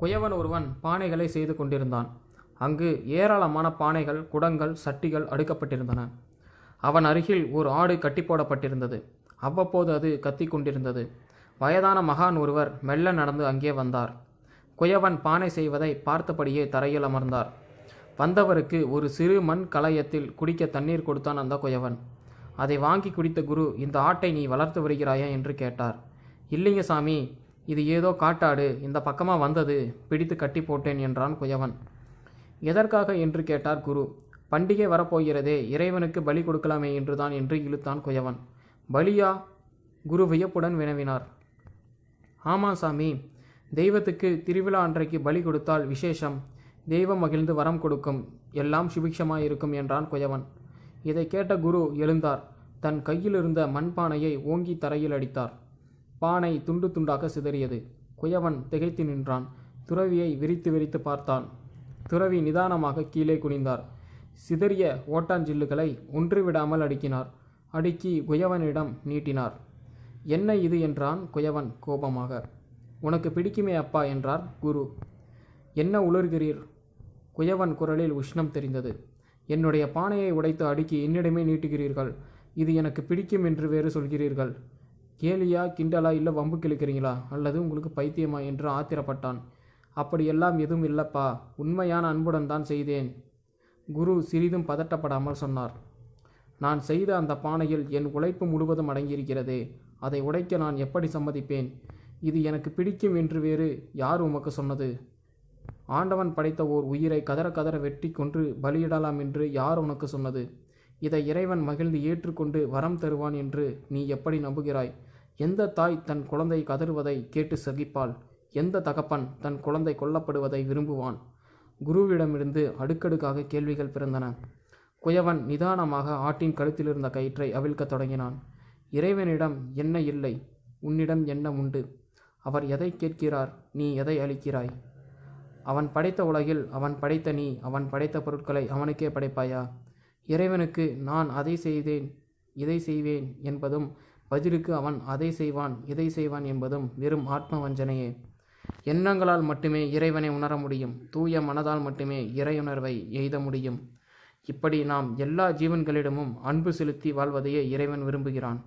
குயவன் ஒருவன் பானைகளை செய்து கொண்டிருந்தான். அங்கு ஏராளமான பானைகள் குடங்கள் சட்டிகள் அடுக்கப்பட்டிருந்தன. அவன் அருகில் ஒரு ஆடு கட்டி போடப்பட்டிருந்தது அவ்வப்போது அது கத்தி கொண்டிருந்தது. வயதான மகான் ஒருவர் மெல்ல நடந்து அங்கே வந்தார். குயவன் பானை செய்வதை பார்த்தபடியே தரையில் அமர்ந்தார். வந்தவருக்கு ஒரு சிறு மண் கலயத்தில் குடிக்க தண்ணீர் கொடுத்தான் அந்த குயவன். அதை வாங்கி குடித்த குரு இந்த ஆட்டை நீ வளர்த்து வருகிறாயா? என்று கேட்டார். இல்லைங்க சாமி இது ஏதோ காட்டாடு இந்த பக்கமாக வந்தது பிடித்து கட்டி போட்டேன் என்றான் குயவன். எதற்காக என்று கேட்டார் குரு. பண்டிகை வரப்போகிறதே இறைவனுக்கு பலி கொடுக்கலாமே என்றுதான் என்று இழுத்தான் குயவன். பலியா? குரு வியப்புடன் வினவினார். ஆமாம் சாமி தெய்வத்துக்கு திருவிழா அன்றைக்கு பலி கொடுத்தால் விசேஷம். தெய்வம் மகிழ்ந்து வரம் கொடுக்கும். எல்லாம் சுபிக்ஷமாய் இருக்கும் என்றான் குயவன். இதை கேட்ட குரு எழுந்தார். தன் கையில் இருந்த மண்பானையை ஓங்கி தரையில் அடித்தார். பானை துண்டு துண்டாக சிதறியது. குயவன் திகைத்து நின்றான். துறவியை விரித்து விரித்து பார்த்தான். துறவி நிதானமாக கீழே குனிந்தார். சிதறிய ஓட்டாஞ்சில்லுகளை ஒன்று விடாமல் அடுக்கினார். அடுக்கி குயவனிடம் நீட்டினார். என்ன இது? என்றான் குயவன் கோபமாக. உனக்கு பிடிக்குமே அப்பா என்றார் குரு. என்ன உளர்கிறீர் குயவன் குரலில் உஷ்ணம் தெரிந்தது. என்னுடைய பானையை உடைத்து அடுக்கி என்னிடமே நீட்டுகிறீர்கள். இது எனக்கு பிடிக்கும் என்று வேறு சொல்கிறீர்கள். கேலியா கிண்டலா இல்லை வம்பு கிழக்கிறீங்களா? அல்லது உங்களுக்கு பைத்தியமா என்று ஆத்திரப்பட்டான். அப்படியெல்லாம் எதுவும் இல்லப்பா. உண்மையான அன்புடன் தான் செய்தேன். குரு சிறிதும் பதட்டப்படாமல் சொன்னார். நான் செய்த அந்த பானையில் என் உழைப்பு முழுவதும் அடங்கியிருக்கிறதே. அதை உடைக்க நான் எப்படி சம்மதிப்பேன்? இது எனக்கு பிடிக்கும் என்று வேறு யார் உமக்கு சொன்னது? ஆண்டவன் படைத்த ஓர் உயிரை கதற கதற வெட்டி கொன்று பலியிடலாம் என்று யார் உனக்கு சொன்னது? இதை இறைவன் மகிழ்ந்து ஏற்றுக்கொண்டு வரம் தருவான் என்று நீ எப்படி நம்புகிறாய்? எந்த தாய் தன் குழந்தை கதறுவதை கேட்டு சகிப்பாள்? எந்த தகப்பன் தன் குழந்தை கொல்லப்படுவதை விரும்புவான்? குருவிடமிருந்து அடுக்கடுக்காக கேள்விகள் பிறந்தன. குயவன் நிதானமாக ஆட்டின் கழுத்திலிருந்த கயிற்றை அவிழ்க்கத் தொடங்கினான். இறைவனிடம் என்ன இல்லை? உன்னிடம் என்ன உண்டு. அவர் எதை கேட்கிறார்? நீ எதை அளிக்கிறாய்? அவன் படைத்த உலகில் அவன் படைத்த நீ அவன் படைத்த பொருட்களை அவனுக்கே படைப்பாயா? இறைவனுக்கு நான் அதை செய்தேன் இதை செய்வேன் என்பதும் பதிலுக்கு அவன் அதை செய்வான் இதை செய்வான் என்பதும் வெறும் ஆத்ம வஞ்சனையே. எண்ணங்களால் மட்டுமே இறைவனை உணர முடியும். தூய மனதால் மட்டுமே இறையுணர்வை எய்த முடியும். இப்படி நாம் எல்லா ஜீவன்களிடமும் அன்பு செலுத்தி வாழ்வதையே இறைவன் விரும்புகிறான்.